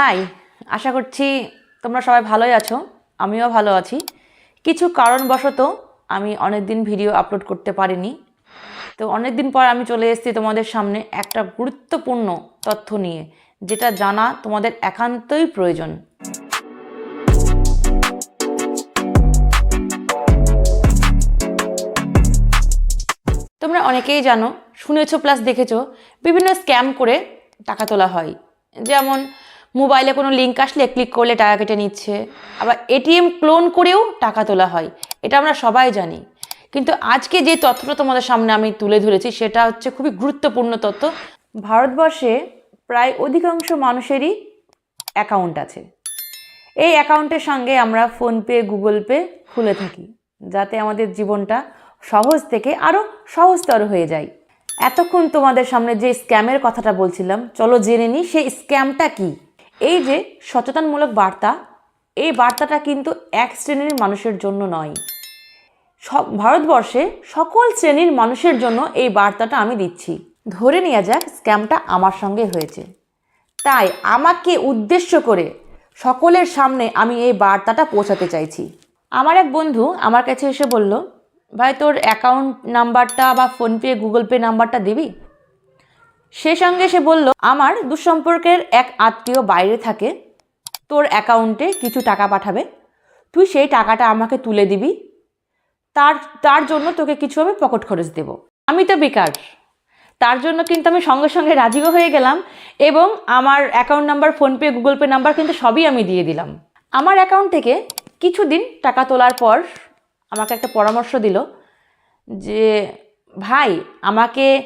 High আশা করছি তোমরা সবাই ভালোই আছো, আমিও ভালো আছি। কিছু কারণবশত আমি অনেক দিন ভিডিও আপলোড করতে পারিনি। তো অনেক দিন পর আমি চলে এসেছি তোমাদের সামনে একটা গুরুত্বপূর্ণ তথ্য নিয়ে, যেটা জানা তোমাদের একান্তই প্রয়োজন। তোমরা অনেকেই জানো, শুনেছো প্লাস দেখেছ, বিভিন্ন স্ক্যাম করে টাকা তোলা হয়। যেমন মোবাইলে কোনো লিঙ্ক আসলে ক্লিক করলে টাকা কেটে নিচ্ছে। আবার এটিএম ক্লোন করেও টাকা তোলা হয়। এটা আমরা সবাই জানি। কিন্তু আজকে যে তথ্যটা তোমাদের সামনে আমি তুলে ধরেছি, সেটা হচ্ছে খুবই গুরুত্বপূর্ণ তথ্য। ভারতবর্ষে প্রায় অধিকাংশ মানুষেরই অ্যাকাউন্ট আছে। এই অ্যাকাউন্টের সঙ্গে আমরা ফোনপে গুগল পে খুলে থাকি, যাতে আমাদের জীবনটা সহজ থেকে আরও সহজতর হয়ে যায়। এতক্ষণ তোমাদের সামনে যে স্ক্যামের কথাটা বলছিলাম, চলো জেনে নিই, সেই স্ক্যামটা কি? এই যে সচেতনমূলক বার্তা, এই বার্তাটা কিন্তু এক শ্রেণির মানুষের জন্য নয়। সব, ভারতবর্ষে সকল শ্রেণির মানুষের জন্য এই বার্তাটা আমি দিচ্ছি। ধরে নেওয়া যাক স্ক্যামটা আমার সঙ্গে হয়েছে। তাই আমাকে উদ্দেশ্য করে সকলের সামনে আমি এই বার্তাটা পৌঁছাতে চাইছি। আমার এক বন্ধু আমার কাছে এসে বলল, ভাই, তোর অ্যাকাউন্ট নাম্বারটা বা ফোনপে গুগল পে নাম্বারটা দিবি? সে সঙ্গে সে বলল, আমার দুঃসম্পর্কের এক আত্মীয় বাইরে থাকে, তোর অ্যাকাউন্টে কিছু টাকা পাঠাবে। তুই সেই টাকাটা আমাকে তুলে দিবি। তার তার জন্য তোকে কিছু আমি পকেট খরচ দেব। আমি তো বেকার। তার জন্য কিন্তু আমি সঙ্গে সঙ্গে রাজিও হয়ে গেলাম এবং আমার account number PhonePe Google Pay number কিন্তু সবই আমি দিয়ে দিলাম। আমার অ্যাকাউন্ট থেকে কিছুদিন টাকা তোলার পর আমাকে একটা পরামর্শ দিল যে, ভাই, আমাকে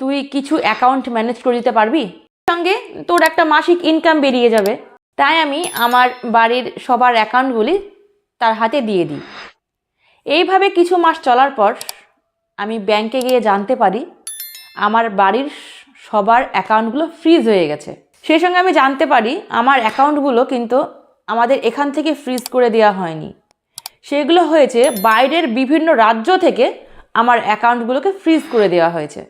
তুই কিছু অ্যাকাউন্ট ম্যানেজ করে দিতে পারবি? সঙ্গে তোর একটা মাসিক ইনকাম বেরিয়ে যাবে। তাই আমি আমার বাড়ির সবার অ্যাকাউন্টগুলি তার হাতে দিয়ে দিই। এইভাবে কিছু মাস চলার পর আমি ব্যাংকে গিয়ে জানতে পারি, আমার বাড়ির সবার অ্যাকাউন্টগুলো ফ্রিজ হয়ে গেছে। সেই সঙ্গে আমি জানতে পারি, আমার অ্যাকাউন্টগুলো কিন্তু আমাদের এখান থেকে ফ্রিজ করে দেওয়া হয়নি। সেগুলো হয়েছে বাইরের বিভিন্ন রাজ্য থেকে আমার অ্যাকাউন্টগুলোকে ফ্রিজ করে দেওয়া হয়েছে।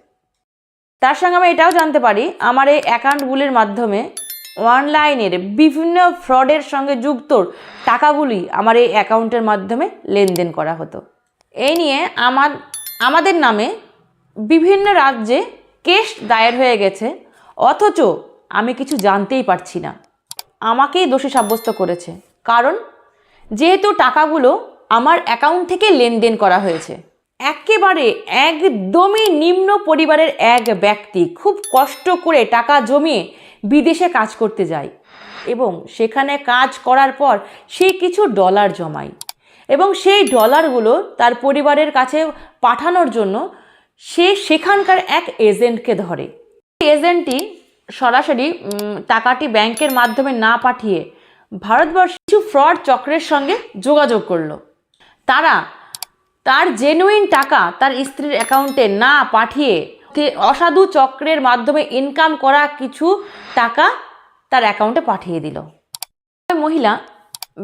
তার সঙ্গে আমি এটাও জানতে পারি, আমার এই অ্যাকাউন্টগুলির মাধ্যমে অনলাইনের বিভিন্ন ফ্রডের সঙ্গে যুক্ত টাকাগুলি আমার এই অ্যাকাউন্টের মাধ্যমে লেনদেন করা হতো। এই নিয়ে আমার, আমাদের নামে বিভিন্ন রাজ্যে কেস দায়ের হয়ে গেছে, অথচ আমি কিছু জানতেই পারছি না। আমাকেই দোষী সাব্যস্ত করেছে। কারণ, যেহেতু টাকাগুলো আমার অ্যাকাউন্ট থেকে লেনদেন করা হয়েছে একেবারে একদমই নিম্ন পরিবারের এক ব্যক্তি খুব কষ্ট করে টাকা জমিয়ে বিদেশে কাজ করতে যায় এবং সেখানে কাজ করার পর সে কিছু ডলার জমায় এবং সেই ডলারগুলো তার পরিবারের কাছে পাঠানোর জন্য সে সেখানকার এক এজেন্টকে ধরে। এজেন্টটি সরাসরি টাকাটি ব্যাংকের মাধ্যমে না পাঠিয়ে ভারতবর্ষে কিছু ফ্রড চক্রের সঙ্গে যোগাযোগ করল। তারা তার জেনুইন টাকা তার স্ত্রীর অ্যাকাউন্টে না পাঠিয়ে অসাধু চক্রের মাধ্যমে ইনকাম করা কিছু টাকা তার অ্যাকাউন্টে পাঠিয়ে দিল। মহিলা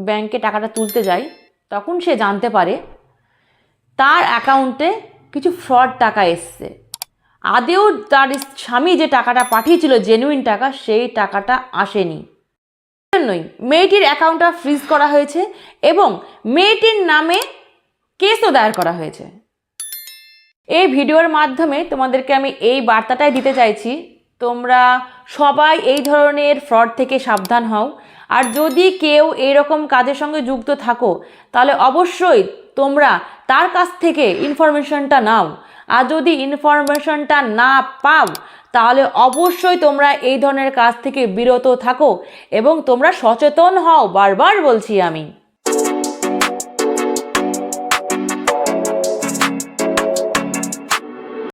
ব্যাংকে টাকাটা তুলতে যায়, তখন সে জানতে পারে তার অ্যাকাউন্টে কিছু ফ্রড টাকা এসছে। আদেও তার স্বামী যে টাকাটা পাঠিয়েছিল জেনুইন টাকা, সেই টাকাটা আসেনি। জন্যই মেয়েটির অ্যাকাউন্টটা ফ্রিজ করা হয়েছে এবং মেয়েটির নামে কেসও দায়ের করা হয়েছে। এই ভিডিওর মাধ্যমে তোমাদেরকে আমি এই বার্তাটাই দিতে চাইছি, তোমরা সবাই এই ধরনের ফ্রড থেকে সাবধান হও। আর যদি কেউ এইরকম কাজের সঙ্গে যুক্ত থাকো, তাহলে অবশ্যই তোমরা তার কাছ থেকে ইনফরমেশনটা নাও। আর যদি ইনফরমেশনটা না পাও, তাহলে অবশ্যই তোমরা এই ধরনের কাজ থেকে বিরত থাকো এবং তোমরা সচেতন হও, বারবার বলছি আমি।